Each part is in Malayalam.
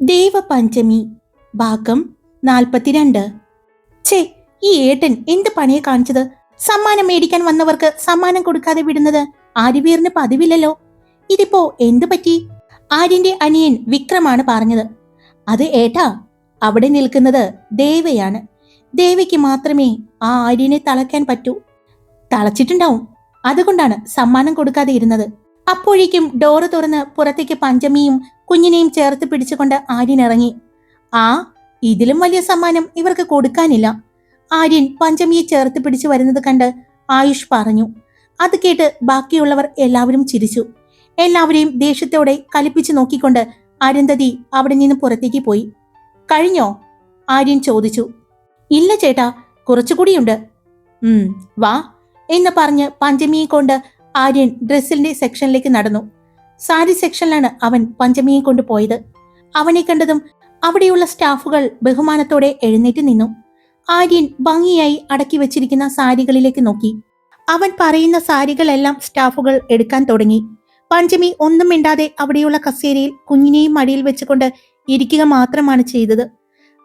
ദേവപഞ്ചമി ഭാഗം നാൽപ്പത്തിരണ്ട്. ഛേ ഈ ഏട്ടൻ എന്ത് പണിയെ കാണിച്ചത്? സമ്മാനം മേടിക്കാൻ വന്നവർക്ക് സമ്മാനം കൊടുക്കാതെ വിടുന്നത് ആര്യവീറിന് പതിവില്ലല്ലോ. ഇതിപ്പോ എന്തു പറ്റി? ആര്യന്റെ അനിയൻ വിക്രമാണ് പറഞ്ഞത്. അത് ഏട്ടാ അവിടെ നിൽക്കുന്നത് ദേവയാണ്. ദേവയ്ക്ക് മാത്രമേ ആ ആര്യനെ തളയ്ക്കാൻ പറ്റൂ. തളച്ചിട്ടുണ്ടാവും. അതുകൊണ്ടാണ് സമ്മാനം കൊടുക്കാതെ ഇരുന്നത്. അപ്പോഴേക്കും ഡോറ് തുറന്ന് പുറത്തേക്ക് പഞ്ചമിയും കുഞ്ഞിനെയും ചേർത്ത് പിടിച്ചുകൊണ്ട് ആര്യൻ ഇറങ്ങി. ആ ഇതിലും വലിയ സമ്മാനം ഇവർക്ക് കൊടുക്കാനില്ല. ആര്യൻ പഞ്ചമിയെ ചേർത്ത് പിടിച്ചു വരുന്നത് കണ്ട് ആയുഷ് പറഞ്ഞു. അത് കേട്ട് ബാക്കിയുള്ളവർ എല്ലാവരും ചിരിച്ചു. എല്ലാവരെയും ദേഷ്യത്തോടെ കലിപ്പിച്ചു നോക്കിക്കൊണ്ട് അരുന്ധതി അവിടെ നിന്ന് പുറത്തേക്ക് പോയി. കഴിഞ്ഞോ? ആര്യൻ ചോദിച്ചു. ഇല്ല ചേട്ടാ കുറച്ചുകൂടിയുണ്ട്. ഉം വാ എന്ന് പറഞ്ഞ് പഞ്ചമിയെ കൊണ്ട് ആര്യൻ ഡ്രസ്സിന്റെ സെക്ഷനിലേക്ക് നടന്നു. സാരി സെക്ഷനിലാണ് അവൻ പഞ്ചമിയെ കൊണ്ടുപോയത് അവനെ കണ്ടതും അവിടെയുള്ള സ്റ്റാഫുകൾ ബഹുമാനത്തോടെ എഴുന്നേറ്റ് നിന്നു. ആര്യൻ ഭംഗിയായി അടക്കി വെച്ചിരിക്കുന്ന സാരികളിലേക്ക് നോക്കി. അവൻ പറയുന്ന സാരികളെല്ലാം സ്റ്റാഫുകൾ എടുക്കാൻ തുടങ്ങി. പഞ്ചമി ഒന്നും മിണ്ടാതെ അവിടെയുള്ള കസേരയിൽ കുഞ്ഞിനെയും മടിയിൽ വെച്ചുകൊണ്ട് ഇരിക്കുക മാത്രമാണ് ചെയ്തത്.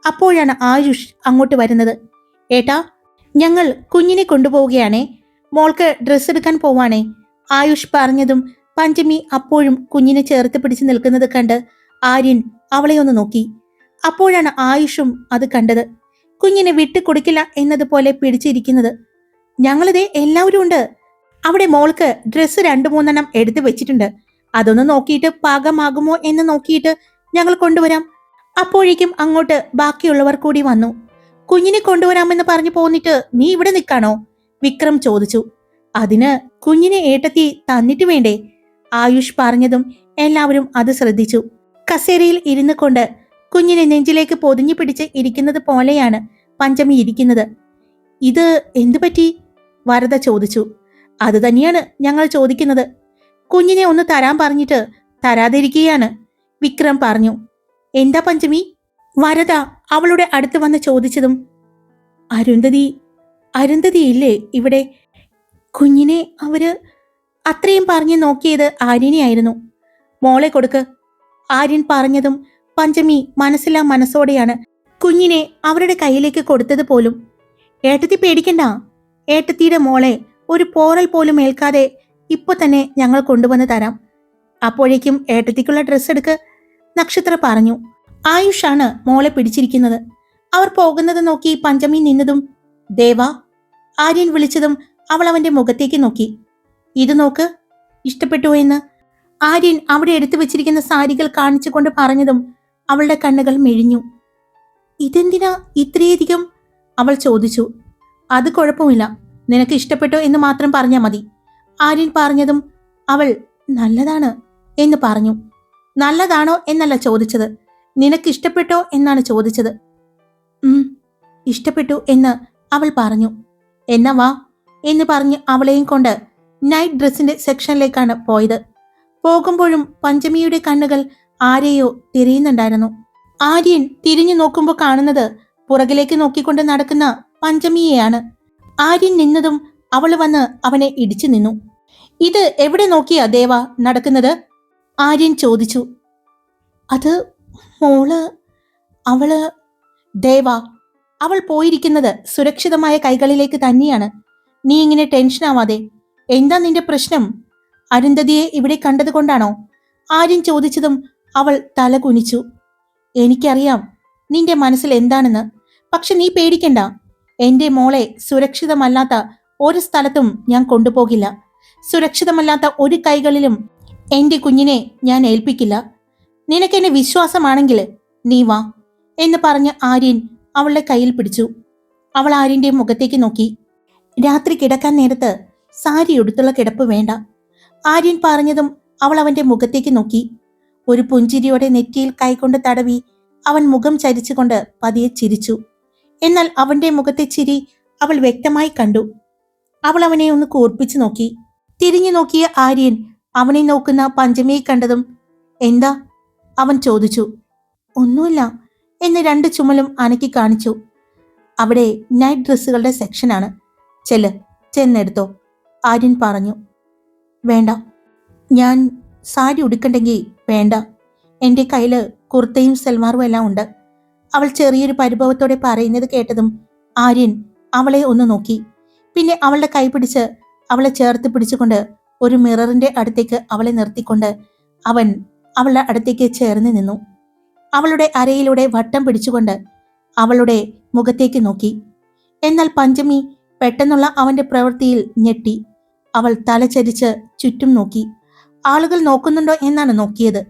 അപ്പോഴാണ് ആയുഷ് അങ്ങോട്ട് വരുന്നത്. ഏട്ടാ ഞങ്ങൾ കുഞ്ഞിനെ കൊണ്ടുപോവുകയാണേ. മോൾക്ക് ഡ്രസ്സ് എടുക്കാൻ പോവാണേ. ആയുഷ് പറഞ്ഞതും പഞ്ചമി അപ്പോഴും കുഞ്ഞിനെ ചേർത്ത് പിടിച്ചു നിൽക്കുന്നത് കണ്ട് ആര്യൻ അവളെ ഒന്ന് നോക്കി. അപ്പോഴാണ് ആയുഷും അത് കണ്ടത്. കുഞ്ഞിനെ വിട്ടു കൊടുക്കില്ല എന്നതുപോലെ പിടിച്ചിരിക്കുന്നത്. ഞങ്ങളിതേ എല്ലാവരും ഉണ്ട്. അവിടെ മോൾക്ക് ഡ്രസ്സ് രണ്ടു മൂന്നെണ്ണം എടുത്തു വെച്ചിട്ടുണ്ട്. അതൊന്ന് നോക്കിയിട്ട് പാകമാകുമോ എന്ന് നോക്കിയിട്ട് ഞങ്ങൾ കൊണ്ടുവരാം. അപ്പോഴേക്കും അങ്ങോട്ട് ബാക്കിയുള്ളവർ കൂടി വന്നു. കുഞ്ഞിനെ കൊണ്ടുവരാമെന്ന് പറഞ്ഞു പോന്നിട്ട് നീ ഇവിടെ നിൽക്കാണോ? വിക്രം ചോദിച്ചു. അതിന് കുഞ്ഞിനെ ഏട്ടത്തി തന്നിട്ട് വേണ്ടേ? ആയുഷ് പറഞ്ഞതും എല്ലാവരും അത് ശ്രദ്ധിച്ചു. കസേരയിൽ ഇരുന്നു കൊണ്ട് കുഞ്ഞിനെ നെഞ്ചിലേക്ക് പൊതിഞ്ഞു പിടിച്ച് ഇരിക്കുന്നത് പോലെയാണ് പഞ്ചമി ഇരിക്കുന്നത്. ഇത് എന്തു പറ്റി? വരദ ചോദിച്ചു. അത് തന്നെയാണ് ഞങ്ങൾ ചോദിക്കുന്നത്. കുഞ്ഞിനെ ഒന്ന് തരാൻ പറഞ്ഞിട്ട് തരാതിരിക്കുകയാണ്. വിക്രം പറഞ്ഞു. എന്താ പഞ്ചമി? വരദ അവളുടെ അടുത്ത് വന്ന് ചോദിച്ചതും അരുന്ധതി അരുന്ധതി ഇല്ലേ ഇവിടെ? കുഞ്ഞിനെ അവർ അത്രയും പറഞ്ഞു നോക്കിയത് ആര്യനെയായിരുന്നു. മോളെ കൊടുക്ക്. ആര്യൻ പറഞ്ഞതും പഞ്ചമി മനസ്സിലാ മനസ്സോടെയാണ് കുഞ്ഞിനെ അവരുടെ കയ്യിലേക്ക് കൊടുത്തത് പോലും. ഏട്ടത്തി പേടിക്കണ്ട. ഏട്ടത്തിയുടെ മോളെ ഒരു പോറൽ പോലും ഏൽക്കാതെ ഇപ്പൊ തന്നെ ഞങ്ങൾ കൊണ്ടുവന്ന് തരാം. അപ്പോഴേക്കും ഏട്ടത്തിക്കുള്ള ഡ്രസ്സ് എടുക്ക് നക്ഷത്ര പറഞ്ഞു. ആയുഷാണ് മോളെ പിടിച്ചിരിക്കുന്നത്. അവർ പോകുന്നത് നോക്കി പഞ്ചമി നിന്നതും ദേവ ആര്യൻ വിളിച്ചതും അവൾ അവന്റെ മുഖത്തേക്ക് നോക്കി. ഇത് നോക്ക് ഇഷ്ടപ്പെട്ടോ എന്ന്. ആര്യൻ അവിടെ എടുത്തു വെച്ചിരിക്കുന്ന സാരികൾ കാണിച്ചുകൊണ്ട് പറഞ്ഞതും അവളുടെ കണ്ണുകൾ മെഴിഞ്ഞു. ഇതെന്തിനാ ഇത്രയധികം? അവൾ ചോദിച്ചു. അത് കുഴപ്പമില്ല. നിനക്ക് ഇഷ്ടപ്പെട്ടോ എന്ന് മാത്രം പറഞ്ഞാൽ മതി. ആര്യൻ പറഞ്ഞതും അവൾ നല്ലതാണ് എന്ന് പറഞ്ഞു. നല്ലതാണോ എന്നല്ല ചോദിച്ചത്. നിനക്ക് ഇഷ്ടപ്പെട്ടോ എന്നാണ് ചോദിച്ചത്. ഇഷ്ടപ്പെട്ടു എന്ന് അവൾ പറഞ്ഞു. എന്നാ വാ എന്ന് പറഞ്ഞ് അവളെയും കൊണ്ട് നൈറ്റ് ഡ്രസ്സിന്റെ സെക്ഷനിലേക്കാണ് പോയത്. പോകുമ്പോഴും പഞ്ചമിയുടെ കണ്ണുകൾ ആരെയോ തിരയുന്നുണ്ടായിരുന്നു. ആര്യൻ തിരിഞ്ഞു നോക്കുമ്പോൾ കാണുന്നത് പുറകിലേക്ക് നോക്കിക്കൊണ്ട് നടക്കുന്ന പഞ്ചമിയെയാണ്. ആര്യൻ നിന്നതും അവൾ വന്ന് അവനെ ഇടിച്ചു നിന്നു. ഇത് എവിടെ നോക്കിയാ ദേവ നടക്കുന്നത്? ആര്യൻ ചോദിച്ചു. അത് മോൾ അവൾ. ദേവ അവൾ പോയിരിക്കുന്നത് സുരക്ഷിതമായ കൈകളിലേക്ക് തന്നെയാണ്. നീ ഇങ്ങനെ ടെൻഷൻ ആവാതെ. എന്താ നിന്റെ പ്രശ്നം? അരുന്ധതിയെ ഇവിടെ കണ്ടതുകൊണ്ടാണോ ആര്യം ചോദിച്ചതും അവൾ തല കുനിച്ചു. എനിക്കറിയാം നിന്റെ മനസ്സിൽ എന്താണെന്ന്. പക്ഷെ നീ പേടിക്കണ്ട. എന്റെ മോളെ സുരക്ഷിതമല്ലാത്ത ഒരു സ്ഥലത്തും ഞാൻ കൊണ്ടുപോകില്ല. സുരക്ഷിതമല്ലാത്ത ഒരു കൈകളിലും എന്റെ കുഞ്ഞിനെ ഞാൻ ഏൽപ്പിക്കില്ല. നിനക്കെന്നെ വിശ്വാസമാണെങ്കിൽ നീ വാ എന്ന് പറഞ്ഞ് ആര്യൻ അവളുടെ കയ്യിൽ പിടിച്ചു. അവൾ ആര്യന്റെ മുഖത്തേക്ക് നോക്കി. രാത്രി കിടക്കാൻ നേരത്ത് സാരി ഉടുത്തുള്ള കിടപ്പ് വേണ്ട. ആര്യൻ പറഞ്ഞതും അവൾ അവന്റെ മുഖത്തേക്ക് നോക്കി. ഒരു പുഞ്ചിരിയോടെ നെറ്റിയിൽ കൈകൊണ്ട് തടവി അവൻ മുഖം ചരിച്ചുകൊണ്ട് പതിയെ ചിരിച്ചു. എന്നാൽ അവന്റെ മുഖത്തെ ചിരി അവൾ വ്യക്തമായി കണ്ടു. അവൾ അവനെ ഒന്ന് കൂർപ്പിച്ചു നോക്കി. തിരിഞ്ഞു നോക്കിയ ആര്യൻ അവനെ നോക്കുന്ന പഞ്ചമിയെ കണ്ടതും എന്താ? അവൻ ചോദിച്ചു. ഒന്നുമില്ല എന്ന് രണ്ട് ചുമലും അനക്കി കാണിച്ചു. അവിടെ നൈറ്റ് ഡ്രസ്സുകളുടെ സെക്ഷനാണ് ചെല്ല് ചെന്നെടുത്തോ. ആര്യൻ പറഞ്ഞു വേണ്ട. ഞാൻ സാരി ഉടുക്കണ്ടെങ്കിൽ വേണ്ട. എന്റെ കയ്യിൽ കുർത്തയും സൽവാറും എല്ലാം ഉണ്ട്. അവൾ ചെറിയൊരു പരിഭവത്തോടെ പറയുന്നത് കേട്ടതും ആര്യൻ അവളെ ഒന്ന് നോക്കി. പിന്നെ അവളുടെ കൈ പിടിച്ച് അവളെ ചേർത്ത് പിടിച്ചുകൊണ്ട് ഒരു മിററിന്റെ അടുത്തേക്ക് അവളെ നിർത്തിക്കൊണ്ട് അവൻ അവളുടെ അടുത്തേക്ക് ചേർന്ന് നിന്നു. അവളുടെ അരയിലൂടെ വട്ടം പിടിച്ചുകൊണ്ട് അവളുടെ മുഖത്തേക്ക് നോക്കി. എന്നാൽ പഞ്ചമി പെട്ടെന്നുള്ള അവന്റെ പ്രവൃത്തിയിൽ ഞെട്ടി. അവൾ തലചരിച്ച് ചുറ്റും നോക്കി. ആളുകൾ നോക്കുന്നുണ്ടോ എന്നാണ് നോക്കിയത്.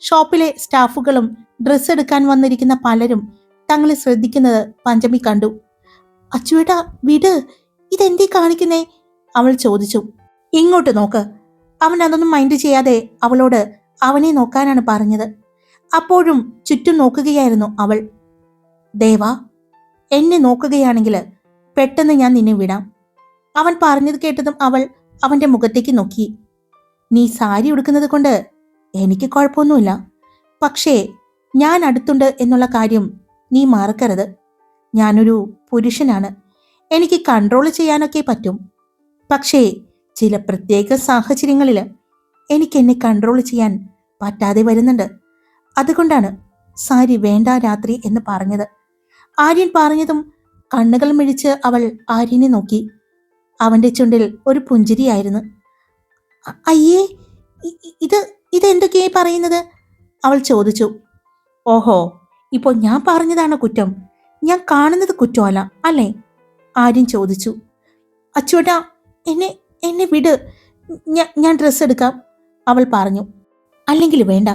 ഷോപ്പിലെ സ്റ്റാഫുകളും ഡ്രസ്സ് എടുക്കാൻ വന്നിരിക്കുന്ന പലരും തങ്ങളെ ശ്രദ്ധിക്കുന്നത് പഞ്ചമി കണ്ടു. അച്ചുവേട്ടാ വിട് ഇതെന്തീ കാണിക്കുന്നേ? അവൾ ചോദിച്ചു. ഇങ്ങോട്ട് നോക്ക്. അവൻ അതൊന്നും മൈൻഡ് ചെയ്യാതെ അവളോട് അവനെ നോക്കാനാണ് പറഞ്ഞത്. അപ്പോഴും ചുറ്റും നോക്കുകയായിരുന്നു അവൾ. ദേവ എന്നെ നോക്കുകയാണെങ്കിൽ പെട്ടെന്ന് ഞാൻ നിന്നെ വിടാം. അവൻ പറഞ്ഞത് കേട്ടതും അവൾ അവന്റെ മുഖത്തേക്ക് നോക്കി. നീ സാരി ഉടുക്കുന്നത് കൊണ്ട് എനിക്ക് കുഴപ്പമൊന്നുമില്ല. പക്ഷേ ഞാൻ അടുത്തുണ്ട് എന്നുള്ള കാര്യം നീ മറക്കരുത്. ഞാനൊരു പുരുഷനാണ്. എനിക്ക് കൺട്രോൾ ചെയ്യാനൊക്കെ പറ്റും. പക്ഷേ ചില പ്രത്യേക സാഹചര്യങ്ങളിൽ എനിക്ക് എന്നെ കൺട്രോൾ ചെയ്യാൻ പറ്റാതെ വരുന്നുണ്ട്. അതുകൊണ്ടാണ് സാരി വേണ്ട രാത്രി എന്ന് പറഞ്ഞത്. ആര്യൻ പറഞ്ഞതും കണ്ണുകൾ മിഴിച്ച് അവൾ ആര്യനെ നോക്കി. അവന്റെ ചുണ്ടിൽ ഒരു പുഞ്ചിരിയായിരുന്നു. "അ- അയ്യേ ഇത് ഇതെന്തൊക്കെയായി പറയുന്നത്? അവൾ ചോദിച്ചു. ഓഹോ ഇപ്പോൾ ഞാൻ പറഞ്ഞതാണ് കുറ്റം. ഞാൻ കാണുന്നത് കുറ്റമല്ല അല്ലേ? ആര്യൻ ചോദിച്ചു. അച്ചുവേട്ടാ എന്നെ എന്നെ വിട്. ഞാൻ ഡ്രസ്സ് എടുക്കാം അവൾ പറഞ്ഞു. അല്ലെങ്കിൽ വേണ്ട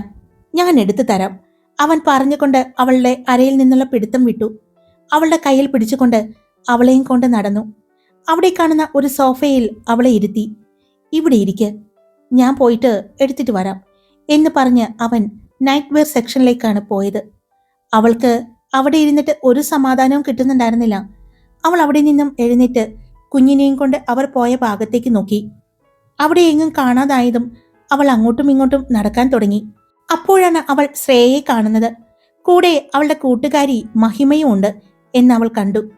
ഞാൻ എടുത്തു തരാം അവൻ പറഞ്ഞുകൊണ്ട് അവളുടെ അരയിൽ നിന്നുള്ള പിടുത്തം വിട്ടു. അവളുടെ കയ്യിൽ പിടിച്ചുകൊണ്ട് അവളെയും കൊണ്ട് നടന്നു. അവിടെ കാണുന്ന ഒരു സോഫയിൽ അവളെ ഇരുത്തി. ഇവിടെ ഇരിക്ക്. ഞാൻ പോയിട്ട് എടുത്തിട്ട് വരാം എന്ന് പറഞ്ഞ് അവൻ നൈറ്റ് വെയർ സെക്ഷനിലേക്കാണ് പോയത്. അവൾക്ക് അവിടെ ഇരുന്നിട്ട് ഒരു സമാധാനവും കിട്ടുന്നുണ്ടായിരുന്നില്ല. അവൾ അവിടെ നിന്നും എഴുന്നേറ്റ് കുഞ്ഞിനെയും കൊണ്ട് അവർ പോയ ഭാഗത്തേക്ക് നോക്കി. അവിടെ എങ്ങും കാണാതായതും അവൾ അങ്ങോട്ടും ഇങ്ങോട്ടും നടക്കാൻ തുടങ്ങി. അപ്പോഴാണ് അവൾ ശ്രേയയെ കാണുന്നത്. കൂടെ അവളുടെ കൂട്ടുകാരി മഹിമയും ഉണ്ട്. എന്ന് അവൾ കണ്ടു.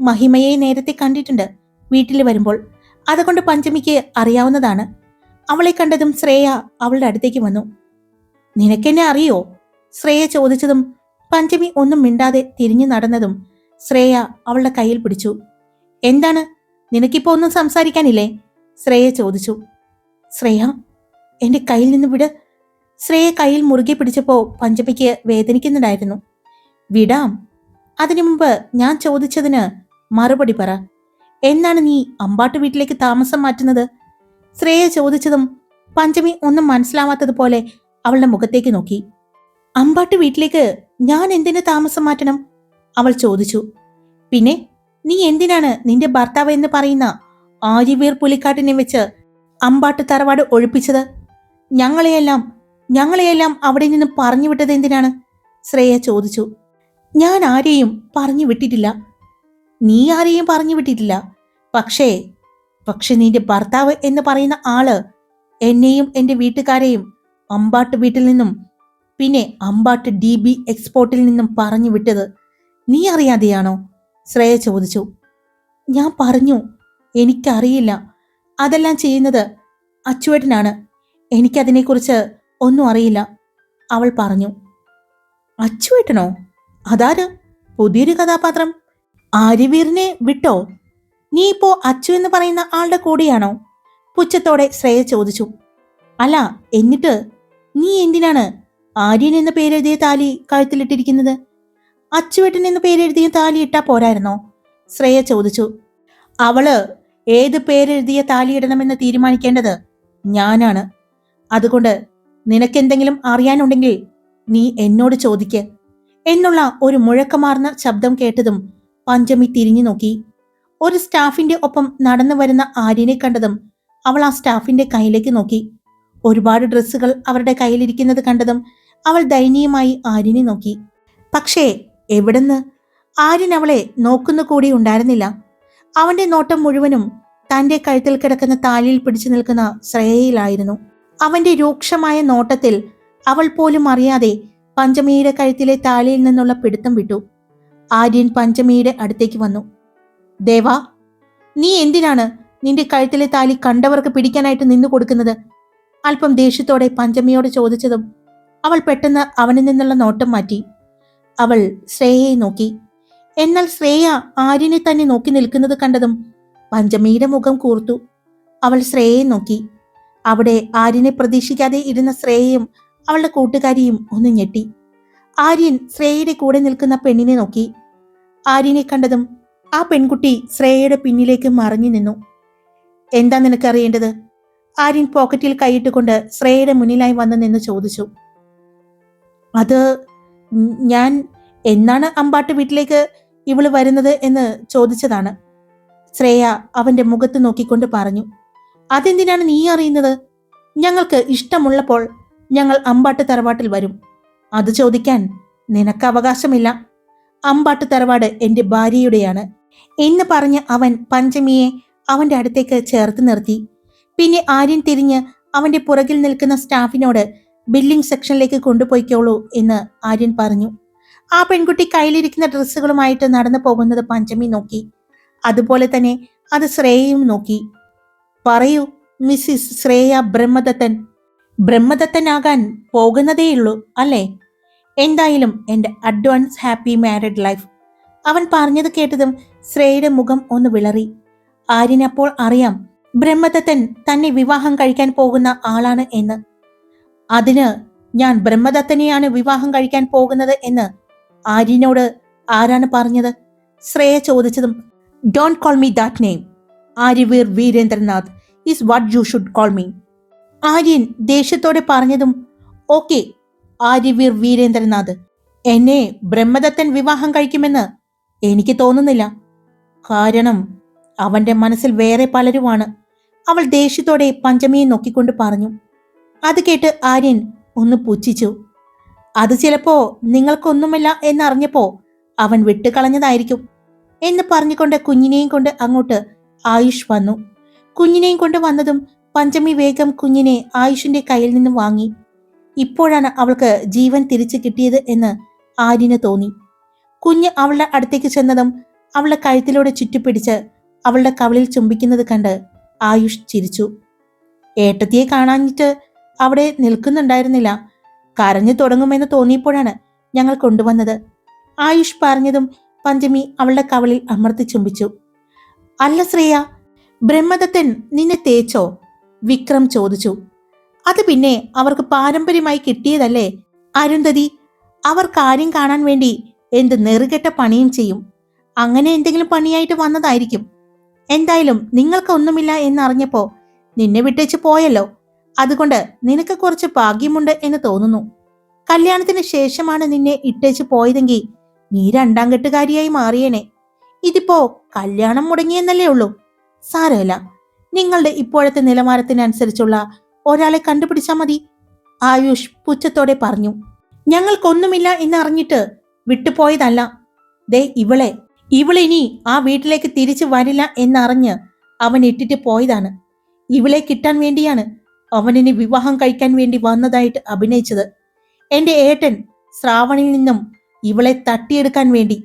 മഹിമയെ നേരത്തെ കണ്ടിട്ടുണ്ട്. വീട്ടിൽ വരുമ്പോൾ അതുകൊണ്ട് പഞ്ചമിക്ക് അറിയാവുന്നതാണ്. അവളെ കണ്ടതും ശ്രേയ അവളുടെ അടുത്തേക്ക് വന്നു. നിനക്കെന്നെ അറിയോ? ശ്രേയ ചോദിച്ചതും പഞ്ചമി ഒന്നും മിണ്ടാതെ തിരിഞ്ഞു നടന്നതും ശ്രേയ അവളുടെ കയ്യിൽ പിടിച്ചു. എന്താണ്? നിനക്കിപ്പോ ഒന്നും സംസാരിക്കാനില്ലേ? ശ്രേയ ചോദിച്ചു. ശ്രേയ എന്റെ കയ്യിൽ നിന്ന് വിട്. ശ്രേയ കയ്യിൽ മുറുകെ പിടിച്ചപ്പോ പഞ്ചമിക്ക് വേദനിക്കുന്നുണ്ടായിരുന്നു. വിടാം അതിനു മുമ്പ് ഞാൻ ചോദിച്ചതിന് മറുപടി പറ. എന്നാണ് നീ അമ്പാട്ട് വീട്ടിലേക്ക് താമസം മാറ്റുന്നത്? ശ്രേയ ചോദിച്ചതും പഞ്ചമി ഒന്നും മനസ്സിലാവാത്തതുപോലെ അവളുടെ മുഖത്തേക്ക് നോക്കി. അമ്പാട്ട് വീട്ടിലേക്ക് ഞാൻ എന്തിനു താമസം മാറ്റണം? അവൾ ചോദിച്ചു. പിന്നെ നീ എന്തിനാണ് നിന്റെ ഭർത്താവ് എന്ന് പറയുന്ന ആര്യവീർ പുലിക്കാട്ടിനെ വെച്ച് അമ്പാട്ട് തറവാട് ഒഴിപ്പിച്ചത്? ഞങ്ങളെയെല്ലാം ഞങ്ങളെയെല്ലാം അവിടെ നിന്ന് പറഞ്ഞു വിട്ടത് എന്തിനാണ്? ശ്രേയ ചോദിച്ചു. ഞാൻ ആരെയും പറഞ്ഞു വിട്ടിട്ടില്ല. നീ ആരെയും പറഞ്ഞു വിട്ടിട്ടില്ല. പക്ഷേ പക്ഷെ നിന്റെ ഭർത്താവ് എന്ന് പറയുന്ന ആൾ എന്നെയും എന്റെ വീട്ടുകാരെയും അമ്പാട്ട് വീട്ടിൽ നിന്നും പിന്നെ അമ്പാട്ട് ഡി ബി എക്സ്പോർട്ടിൽ നിന്നും പറഞ്ഞു വിട്ടത് നീ അറിയാതെയാണോ? ശ്രേയ ചോദിച്ചു. ഞാൻ പറഞ്ഞു എനിക്കറിയില്ല. അതെല്ലാം ചെയ്യുന്നത് അച്ചുവേട്ടനാണ്. എനിക്കതിനെക്കുറിച്ച് ഒന്നും അറിയില്ല. അവൾ പറഞ്ഞു അച്ചുവേട്ടനോ? അതാര്? പുതിയൊരു കഥാപാത്രം. ആര്യവീറിനെ വിട്ടോ? നീ ഇപ്പോ അച്ചു എന്ന് പറയുന്ന ആളുടെ കൂടെയാണോ? പുച്ഛത്തോടെ ശ്രേയ ചോദിച്ചു. അല്ല എന്നിട്ട്? നീ എന്തിനാണ് ആര്യൻ എന്ന പേരെഴുതിയ താലി കഴുത്തിലിട്ടിരിക്കുന്നത്? അച്ചുവേട്ടൻ എന്ന പേരെഴുതിയ താലി ഇട്ടാ പോരായിരുന്നോ? ശ്രേയ ചോദിച്ചു. അവൾ ഏത് പേരെഴുതിയ താലി ഇടണമെന്ന് തീരുമാനിക്കേണ്ടത് ഞാനാണ്. അതുകൊണ്ട് നിനക്കെന്തെങ്കിലും അറിയാനുണ്ടെങ്കിൽ നീ എന്നോട് ചോദിക്ക്. എന്നുള്ള ഒരു മുഴക്കമാർന്ന ശബ്ദം കേട്ടതും പഞ്ചമി തിരിഞ്ഞു നോക്കി. ഒരു സ്റ്റാഫിന്റെ ഒപ്പം നടന്നു വരുന്ന ആര്യനെ കണ്ടതും അവൾ ആ സ്റ്റാഫിന്റെ കയ്യിലേക്ക് നോക്കി. ഒരുപാട് ഡ്രസ്സുകൾ അവരുടെ കയ്യിലിരിക്കുന്നത് കണ്ടതും അവൾ ദയനീയമായി ആര്യനെ നോക്കി. പക്ഷേ എവിടുന്ന്? ആര്യൻ അവളെ നോക്കുന്നു കൂടി ഉണ്ടായിരുന്നില്ല. അവന്റെ നോട്ടം മുഴുവനും തന്റെ കഴുത്തിൽ കിടക്കുന്ന താലിയിൽ പിടിച്ചു നിൽക്കുന്ന ശ്രേയയിലായിരുന്നു. അവന്റെ രൂക്ഷമായ നോട്ടത്തിൽ അവൾ പോലും അറിയാതെ പഞ്ചമിയുടെ കഴുത്തിലെ താളിയിൽ നിന്നുള്ള പിടുത്തം വിട്ടു. ആര്യൻ പഞ്ചമിയുടെ അടുത്തേക്ക് വന്നു. ദേവാ നീ എന്തിനാണ് നിന്റെ കഴുത്തിലെ താലി കണ്ടവർക്ക് പിടിക്കാനായിട്ട് നിന്നു കൊടുക്കുന്നത്? അല്പം ദേഷ്യത്തോടെ പഞ്ചമിയോട് ചോദിച്ചതും അവൾ പെട്ടെന്ന് അവനിൽ നിന്നുള്ള നോട്ടം മാറ്റി. അവൾ ശ്രേയയെ നോക്കി. എന്നാൽ ശ്രേയ ആര്യനെ തന്നെ നോക്കി നിൽക്കുന്നത് കണ്ടതും പഞ്ചമിയുടെ മുഖം കൂർത്തു. അവൾ ശ്രേയയെ നോക്കി. അവിടെ ആര്യനെ പ്രതീക്ഷിക്കാതെ ഇരുന്ന ശ്രേയയും അവളുടെ കൂട്ടുകാരിയും ഒന്ന് ഞെട്ടി. ആര്യൻ ശ്രേയയുടെ കൂടെ നിൽക്കുന്ന പെണ്ണിനെ നോക്കി. ആര്യനെ കണ്ടതും ആ പെൺകുട്ടി ശ്രേയയുടെ പിന്നിലേക്ക് മറിഞ്ഞു നിന്നു. എന്താ നിനക്കറിയേണ്ടത് ആര്യൻ പോക്കറ്റിൽ കൈയിട്ടുകൊണ്ട് ശ്രേയയുടെ മുന്നിലായി വന്നു നിന്ന് ചോദിച്ചു. അത് ഞാൻ എന്നാണ് അമ്പാട്ട് വീട്ടിലേക്ക് ഇവൾ വരുന്നത് എന്ന് ചോദിച്ചതാണ്. ശ്രേയ അവന്റെ മുഖത്ത് നോക്കിക്കൊണ്ട് പറഞ്ഞു. അതെന്തിനാണ് നീ അറിയുന്നത്? ഞങ്ങൾക്ക് ഇഷ്ടമുള്ളപ്പോൾ ഞങ്ങൾ അമ്പാട്ട് തറവാട്ടിൽ വരും. അത് ചോദിക്കാൻ നിനക്ക് അവകാശമില്ല. അമ്പാട്ട് തറവാട് എന്റെ ഭാര്യയുടെയാണ്. എന്ന് പറഞ്ഞ് അവൻ പഞ്ചമിയെ അവന്റെ അടുത്തേക്ക് ചേർത്ത് നിർത്തി. പിന്നെ ആര്യൻ തിരിഞ്ഞ് അവന്റെ പുറകിൽ നിൽക്കുന്ന സ്റ്റാഫിനോട് ബില്ലിംഗ് സെക്ഷനിലേക്ക് കൊണ്ടുപോയിക്കോളൂ എന്ന് ആര്യൻ പറഞ്ഞു. ആ പെൺകുട്ടി കയ്യിലിരിക്കുന്ന ഡ്രസ്സുകളുമായിട്ട് നടന്നു പോകുന്നത് പഞ്ചമി നോക്കി. അതുപോലെ തന്നെ അത് ശ്രേയയും നോക്കി. പറയൂ മിസ്സിസ് ശ്രേയ ബ്രഹ്മദത്തൻ ബ്രഹ്മദത്തനാകാൻ പോകുന്നതേയുള്ളൂ അല്ലേ? എന്തായാലും എന്റെ അഡ്വാൻസ് ഹാപ്പി മാരിഡ് ലൈഫ്. അവൻ പറഞ്ഞത് കേട്ടതും ശ്രേയയുടെ മുഖം ഒന്ന് വിളറി. ആര്യനപ്പോൾ അറിയാം ബ്രഹ്മദത്തൻ തന്നെ വിവാഹം കഴിക്കാൻ പോകുന്ന ആളാണ് എന്ന്. അതിന് ഞാൻ ബ്രഹ്മദത്തനെയാണ് വിവാഹം കഴിക്കാൻ പോകുന്നത് എന്ന് ആര്യനോട് ആരാണ് പറഞ്ഞത്? ശ്രേയ ചോദിച്ചതും don't call me that name Aryaveer Veerendranath is what you should call me Aryan ദേഷ്യത്തോടെ പറഞ്ഞതും ഓക്കെ ആര്യവീർ വീരേന്ദ്രനാഥ് എന്നെ ബ്രഹ്മദത്തൻ വിവാഹം കഴിക്കുമെന്ന് എനിക്ക് തോന്നുന്നില്ല. കാരണം അവന്റെ മനസ്സിൽ വേറെ പലരുമാണ്. അവൾ ദേഷ്യത്തോടെ പഞ്ചമിയെ നോക്കിക്കൊണ്ട് പറഞ്ഞു. അത് കേട്ട് ആര്യൻ ഒന്ന് പുച്ഛിച്ചു. അത് ചിലപ്പോ നിങ്ങൾക്കൊന്നുമില്ല എന്നറിഞ്ഞപ്പോ അവൻ വിട്ടുകളഞ്ഞതായിരിക്കും എന്ന് പറഞ്ഞുകൊണ്ട് കുഞ്ഞിനെയും കൊണ്ട് അങ്ങോട്ട് ആയുഷ് വന്നു. കുഞ്ഞിനെയും കൊണ്ട് വന്നതും പഞ്ചമി വേഗം കുഞ്ഞിനെ ആയുഷിന്റെ കയ്യിൽ നിന്നും വാങ്ങി. ഇപ്പോഴാണ് അവൾക്ക് ജീവൻ തിരിച്ചു കിട്ടിയത് എന്ന് ആര്യന് തോന്നി. കുഞ്ഞ് അവളുടെ അടുത്തേക്ക് ചെന്നതും അവളുടെ കഴുത്തിലൂടെ ചുറ്റിപ്പിടിച്ച് അവളുടെ കവളിൽ ചുംബിക്കുന്നത് കണ്ട് ആയുഷ് ചിരിച്ചു. ഏട്ടത്തിയെ കാണാഞ്ഞിട്ട് അവിടെ നിൽക്കുന്നുണ്ടായിരുന്നില്ല. കരഞ്ഞു തുടങ്ങുമെന്ന് തോന്നിയപ്പോഴാണ് ഞങ്ങൾ കൊണ്ടുവന്നത്. ആയുഷ് പറഞ്ഞതും പഞ്ചമി അവളുടെ കവളിൽ അമർത്തി ചുംബിച്ചു. അല്ല ശ്രേയ ബ്രഹ്മദത്തൻ നിന്നെ തേച്ചോ? വിക്രം ചോദിച്ചു. അത് പിന്നെ അവർക്ക് പാരമ്പര്യമായി കിട്ടിയതല്ലേ? അരുന്ധതി അവർ കാര്യം കാണാൻ വേണ്ടി എന്ത് നെറുകെട്ട പണിയും ചെയ്യും. അങ്ങനെ എന്തെങ്കിലും പണിയായിട്ട് വന്നതായിരിക്കും. എന്തായാലും നിങ്ങൾക്കൊന്നുമില്ല എന്നറിഞ്ഞപ്പോ നിന്നെ വിട്ടേച്ച് പോയല്ലോ. അതുകൊണ്ട് നിനക്ക് കുറച്ച് ഭാഗ്യമുണ്ട് എന്ന് തോന്നുന്നു. കല്യാണത്തിന് ശേഷമാണ് നിന്നെ ഇട്ടേച്ച് പോയതെങ്കിൽ നീ രണ്ടാം കെട്ടുകാരിയായി മാറിയേനെ. ഇതിപ്പോ കല്യാണം മുടങ്ങിയെന്നല്ലേ ഉള്ളൂ. സാരമില്ല. നിങ്ങളുടെ ഇപ്പോഴത്തെ നിലവാരത്തിനനുസരിച്ചുള്ള ഒരാളെ കണ്ടുപിടിച്ചാൽ മതി. ആയുഷ് പുച്ഛത്തോടെ പറഞ്ഞു. ഞങ്ങൾക്കൊന്നുമില്ല എന്നറിഞ്ഞിട്ട് വിട്ടുപോയതല്ല. ദേ ഇവളെ ഇവളിനി ആ വീട്ടിലേക്ക് തിരിച്ചു വരില്ല എന്നറിഞ്ഞ് അവൻ ഇട്ടിട്ട് പോയതാണ്. ഇവളെ കിട്ടാൻ വേണ്ടിയാണ് അവനിനി വിവാഹം കഴിക്കാൻ വേണ്ടി വന്നതായിട്ട് അഭിനയിച്ചത്. എന്റെ ഏട്ടൻ ശ്രാവണിൽ നിന്നും ഇവളെ തട്ടിയെടുക്കാൻ വേണ്ടി.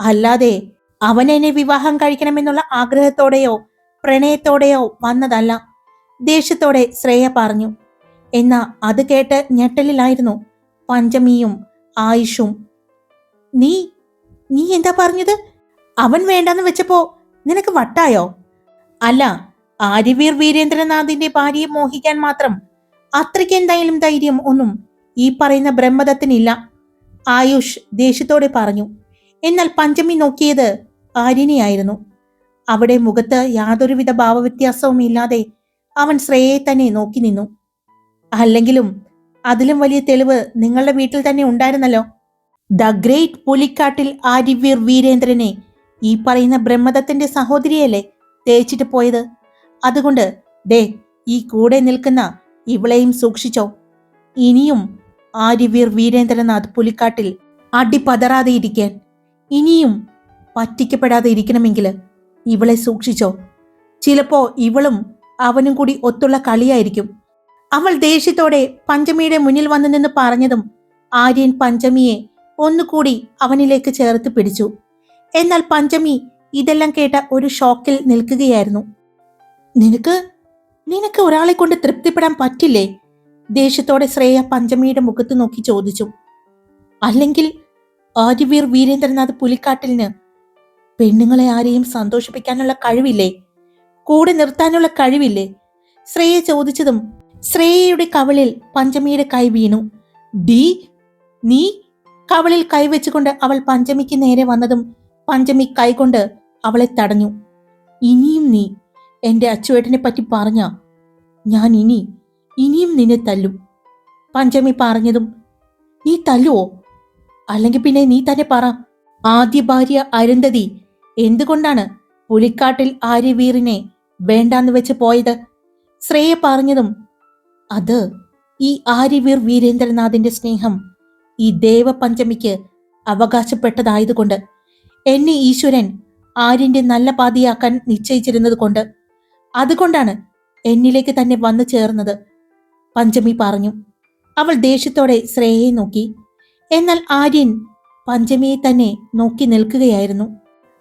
അല്ലാതെ അവൻ എന്നെ വിവാഹം കഴിക്കണമെന്നുള്ള ആഗ്രഹത്തോടെയോ പ്രണയത്തോടെയോ വന്നതല്ല. ദേഷ്യത്തോടെ ശ്രേയ പറഞ്ഞു എന്നാ അത് കേട്ട് ഞെട്ടലിലായിരുന്നു പഞ്ചമിയും ആയുഷും. നീ നീ എന്താ പറഞ്ഞത്? അവൻ വേണ്ടെന്ന് വെച്ചപ്പോ നിനക്ക് വട്ടായോ? അല്ല ആര്യവീർ വീരേന്ദ്രനാഥിന്റെ ഭാര്യയെ മോഹിക്കാൻ മാത്രം അത്രയ്ക്ക് എന്തായാലും ധൈര്യം ഒന്നും ഈ പറയുന്ന ബ്രഹ്മദത്തിനില്ല. ആയുഷ് ദേഷ്യത്തോടെ പറഞ്ഞു എന്നാൽ പഞ്ചമി നോക്കിയത് ആര്യനെയായിരുന്നു. അവിടെ മുഖത്ത് യാതൊരുവിധ ഭാവവ്യത്യാസവും ഇല്ലാതെ അവൻ ശ്രേയെ തന്നെ നോക്കി നിന്നു. അല്ലെങ്കിലും അതിലും വലിയ തെളിവ് നിങ്ങളുടെ വീട്ടിൽ തന്നെ ഉണ്ടായിരുന്നല്ലോ. ദ ഗ്രേറ്റ് പുലിക്കാട്ടിൽ ആര്യവീർ വീരേന്ദ്രനെ ഈ പറയുന്ന ബ്രഹ്മദത്തിന്റെ സഹോദരിയല്ലേ തേച്ചിട്ട് പോയത്? അതുകൊണ്ട് ദേ ഈ കൂടെ നിൽക്കുന്ന ഇവളെയും സൂക്ഷിച്ചോ. ഇനിയും ആര്യവീർ വീരേന്ദ്രനാഥ് പുലിക്കാട്ടിൽ അടിപതറാതെ ഇരിക്കാൻ ഇനിയും പറ്റിക്കപ്പെടാതെ ഇരിക്കണമെങ്കിൽ ഇവളെ സൂക്ഷിച്ചോ. ചിലപ്പോ ഇവളും അവനും കൂടി ഒത്തുള്ള കളിയായിരിക്കും. അവൾ ദേഷ്യത്തോടെ പഞ്ചമിയുടെ മുന്നിൽ വന്നു നിന്ന് പറഞ്ഞതും ആര്യൻ പഞ്ചമിയെ ഒന്നുകൂടി അവനിലേക്ക് ചേർത്ത് പിടിച്ചു. എന്നാൽ പഞ്ചമി ഇതെല്ലാം കേട്ട ഒരു ഷോക്കിൽ നിൽക്കുകയായിരുന്നു. നിനക്ക് നിനക്ക് ഒരാളെ കൊണ്ട് തൃപ്തിപ്പെടാൻ പറ്റില്ലേ? ദേഷ്യത്തോടെ ശ്രേയ പഞ്ചമിയുടെ മുഖത്ത് നോക്കി ചോദിച്ചു. അല്ലെങ്കിൽ ആര്യവീർ വീരേന്ദ്രനാഥ് പുലിക്കാട്ടിലിന് പെണ്ണുങ്ങളെ ആരെയും സന്തോഷിപ്പിക്കാനുള്ള കഴിവില്ലേ? കൂടെ നിർത്താനുള്ള കഴിവില്ലേ? ശ്രേയ ചോദിച്ചതും ശ്രേയയുടെ കവളിൽ പഞ്ചമിയുടെ കൈ വീണു. ഡി നീ കവളിൽ കൈവച്ചുകൊണ്ട് അവൾ പഞ്ചമിക്ക് നേരെ വന്നതും പഞ്ചമി കൈകൊണ്ട് അവളെ തടഞ്ഞു. ഇനിയും നീ എന്റെ അച്ചുവേട്ടനെ പറ്റി പറഞ്ഞ? ഞാൻ ഇനി ഇനിയും നിന്നെ തല്ലും. പഞ്ചമി പറഞ്ഞതും നീ തല്ലുവോ? അല്ലെങ്കിൽ പിന്നെ നീ തന്നെ പറ. ആദ്യ ഭാര്യ അരുന്ധതി എന്തുകൊണ്ടാണ് പുലിക്കാട്ടിൽ ആര്യവീറിനെ വേണ്ടാന്ന് വെച്ച് പോയത്? ശ്രേയ പറഞ്ഞതും അത് ഈ ആര്യവീർ വീരേന്ദ്രനാഥിന്റെ സ്നേഹം ഈ ദേവപഞ്ചമിക്ക് അവകാശപ്പെട്ടതായതുകൊണ്ട് എന്നെ ഈശ്വരൻ ആര്യന്റെ നല്ല പാതിയാക്കാൻ നിശ്ചയിച്ചിരുന്നത് കൊണ്ട് അതുകൊണ്ടാണ് എന്നിലേക്ക് തന്നെ വന്നു ചേർന്നത് പഞ്ചമി പറഞ്ഞു. അവൾ ദേഷ്യത്തോടെ ശ്രേയയെ നോക്കി. എന്നാൽ ആര്യൻ പഞ്ചമിയെ തന്നെ നോക്കി നിൽക്കുകയായിരുന്നു.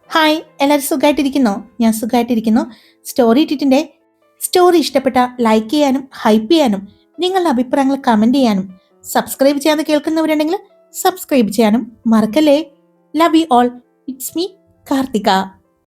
ഹായ് എല്ലാവരും സുഖമായിട്ടിരിക്കുന്നോ ഞാൻ സുഖമായിട്ടിരിക്കുന്നു സ്റ്റോറി ഇട്ടിട്ടിന്റെ സ്റ്റോറി ഇഷ്ടപ്പെട്ട ലൈക്ക് ചെയ്യാനും ഹൈപ്പ് ചെയ്യാനും നിങ്ങളുടെ അഭിപ്രായങ്ങൾ കമന്റ് ചെയ്യാനും സബ്സ്ക്രൈബ് ചെയ്യാതെ കേൾക്കുന്നവരുണ്ടെങ്കിൽ സബ്സ്ക്രൈബ് ചെയ്യാനും മറക്കല്ലേ? Love you all it's me Karthika.